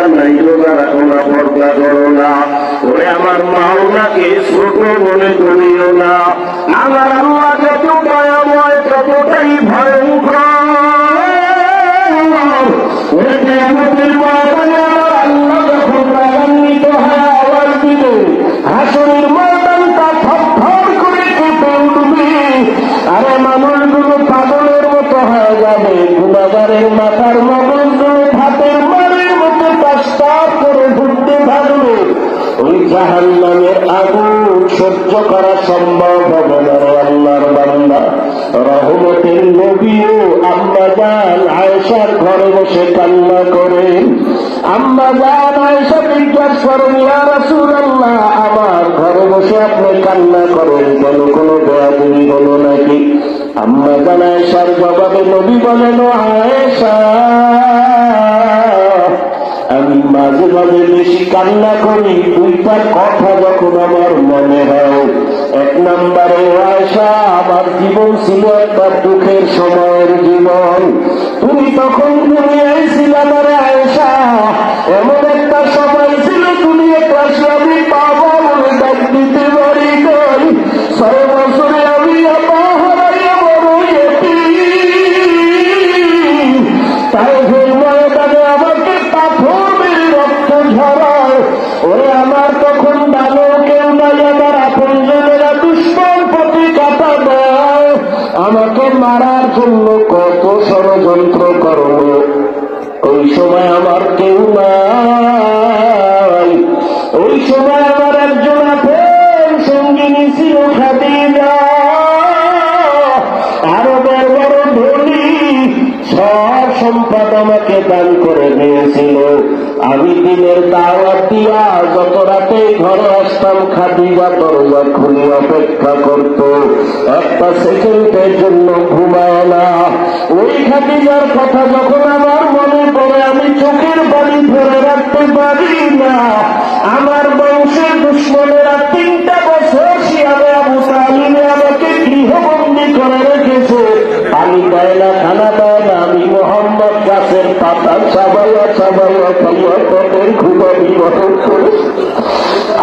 নাই রাখো না পর্দা করো না। ওরে আমার মাওলাকে ছোট মনে করিও না। আমার আল্লাহ যত দয়াময় ততটাই ভয়ঙ্কর ওরে কেয়ামতের ময়দানে আমার আল্লাহ যখন রাগান্বিত হয়ে, আওয়াজ দিবে। হাসরের ময়দানটা থরথর করে কেঁপে উঠবে। আরে মানুষগুলো পাগলের মতো হয়ে যাবে। গুণাগারের মাথার মগজগুলো জাহান নামের আগুন সহ্য করা সম্ভব হবে না আল্লাহর বান্দা। রহমতের নবীও আম্মা জান আয়েশার ঘরে বসে কান্না করেন আম্মা জান আয়েশা জিজ্ঞাসা করেন, ইয়া রাসূলুল্লাহ, আমার ঘরে বসে আপনি কান্না করেন কেন? কোনো দয়াদুরি হলো নাকি? আম্মা জান আয়েশার জবাবে নবী বলেন আয়েশা আমি মাঝে মাঝে বেশি কান্না করি। দুইটা কথা যখন আমার মনে হয়, এক নম্বরে আয়সা আমার জীবন ছিল একটা দুঃখের সময়ের জীবন। তুমি তখন দুনিয়ায় ছিল আমার আয়সা এমন মারার জন্য কত ষড়যন্ত্র করল ওই সময় আমার আমি দিনের দাওয়াত দিয়া যত রাতে ঘরে আসতাম, খাদিজা দরজা খুলি অপেক্ষা করত। একটা সেকেন্ডের জন্য ঘুমায় না। ওই খাদিজার কথা যখন আমার মনে পড়ে, আমি চোখের বাড়ি ধরে রাখতে পারি না। আমার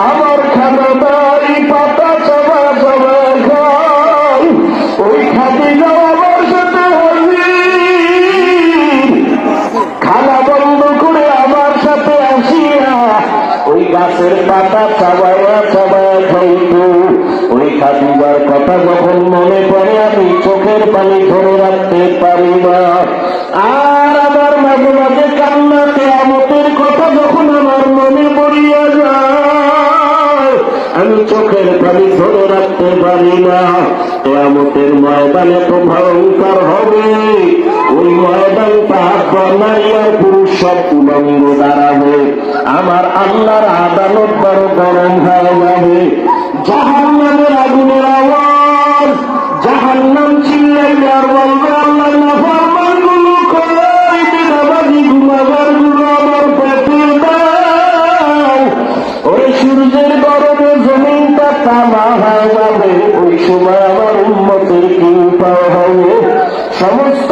আমার খানা দেয় পাতা চাবা চাবা ওই খানা বন্ধ করে আমার সাথে আসিয়া ওই গাছের পাতা চাবায়া চাবায়া খাইত। ওই খাদিবার কথা যখন মনে পড়ে, আমি চোখের পানি ধরে রাখতে পারি। কেয়ামতের ময়দানে তো ভয়ঙ্কর হবে। ওই ময়দান তাহার নারীর পুরুষ সব উলঙ্গ দাঁড়াবে। আমার আল্লাহর আদালত বড় গরম হয়ে যাবে। জাহান্নামের হবে ওই সময় আমার উন্মতের কৃপা হবে সমস্ত